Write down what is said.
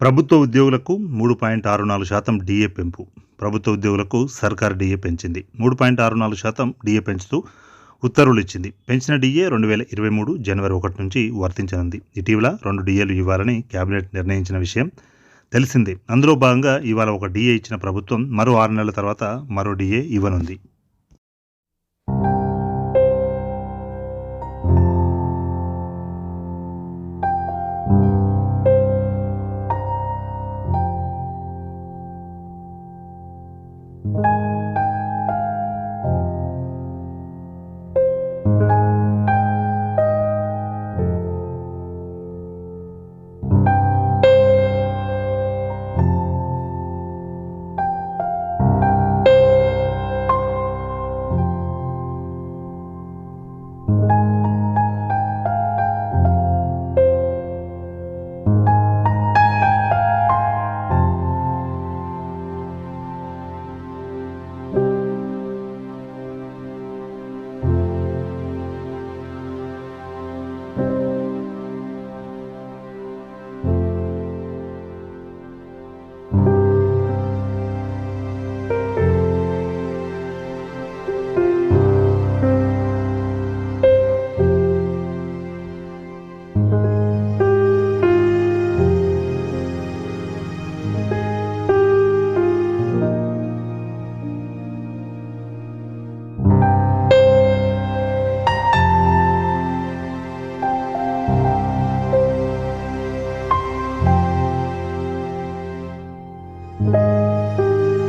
ప్రభుత్వ ఉద్యోగులకు మూడు పాయింట్ ఆరు నాలుగు శాతం డిఏ పెంపు. ప్రభుత్వ ఉద్యోగులకు సర్కార్ డిఏ పెంచింది. మూడు పాయింట్ ఆరు నాలుగు శాతం డిఏ పెంచుతూ ఉత్తర్వులు ఇచ్చింది. పెంచిన డిఏ రెండు వేల ఇరవై మూడు జనవరి ఒకటి నుంచి వర్తించనుంది. ఇటీవల రెండు డిఏలు ఇవ్వాలని కేబినెట్ నిర్ణయించిన విషయం తెలిసిందే. అందులో భాగంగా ఇవాళ ఒక డిఏ ఇచ్చిన ప్రభుత్వం మరో ఆరు నెలల తర్వాత మరో డిఏ ఇవ్వనుంది.